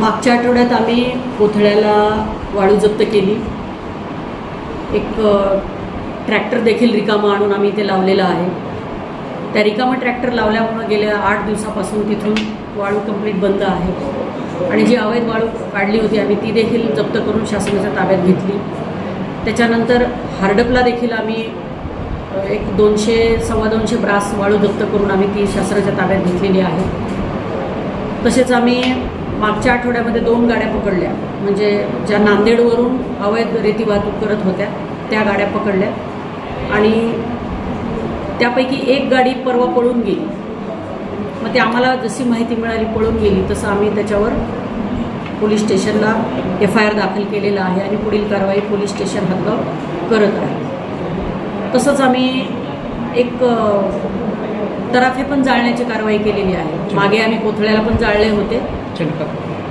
मागच्या आठवड्यात आम्ही कोथळ्याला वाळू जप्त केली. एक ट्रॅक्टर देखील रिकामा आणून आम्ही इथे लावलेला आहे. त्या रिकामा ट्रॅक्टर लावल्यामुळं गेल्या आठ दिवसापासून तिथून वाळू कंप्लीट बंद आहे. आणि जी अवैध वाळू काढली होती आम्ही ती देखील जप्त करून शासनाच्या ताब्यात घेतली. त्याच्यानंतर हार्डपला देखील आम्ही एक दोनशे सव्वा दोनशे ब्रास वाळू जप्त करून आम्ही ती शासनाच्या ताब्यात घेतलेली आहे. तसेच आम्ही मागच्या आठवड्यामध्ये दोन गाड्या पकडल्या. म्हणजे ज्या नांदेडवरून अवैध रेती वाहतूक करत होत्या त्या गाड्या पकडल्या. आणि त्यापैकी एक गाडी परवा पळून गेली. मग ते आम्हाला जशी माहिती मिळाली पळून गेली तसं आम्ही त्याच्यावर पोलीस स्टेशनला एफ आय आर दाखल केलेला आहे आणि पुढील कारवाई पोलीस स्टेशन हद्द करत आहे. तसंच आम्ही एक तराफे पण जाळण्याची कारवाई केलेली आहे. मागे आम्ही कोथळ्याला पण जाळले होते.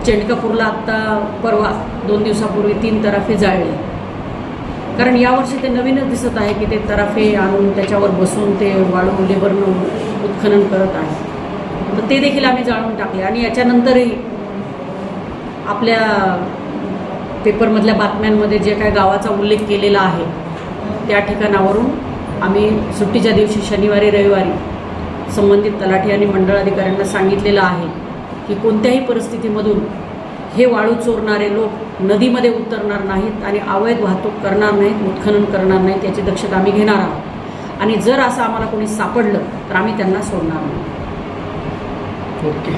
चेंडकापूरला आत्ता परवा दोन दिवसापूर्वी तीन तराफे जाळले. कारण यावर्षी ते नवीनच दिसत आहे की ते तराफे आणून त्याच्यावर बसून ते वाळू लेबरनं उत्खनन करत आहे. तर ते देखील आम्ही जाळून टाकले. आणि याच्यानंतरही आपल्या पेपरमधल्या बातम्यांमध्ये जे काय गावाचा उल्लेख केलेला आहे त्या ठिकाणावरून आम्ही सुट्टीच्या दिवशी शनिवारी रविवारी संबंधित तलाठी आणि मंडळ अधिकाऱ्यांना सांगितलेलं आहे की कोणत्याही परिस्थितीमधून हे वाळू चोरणारे लोक नदीमध्ये उतरणार नाहीत आणि अवैध वाहतूक करणार नाहीत उत्खनन करणार नाहीत याची दक्षता आम्ही घेणार आहोत. आणि जर असं आम्हाला कोणी सापडलं तर आम्ही त्यांना सोडणार नाही ओके.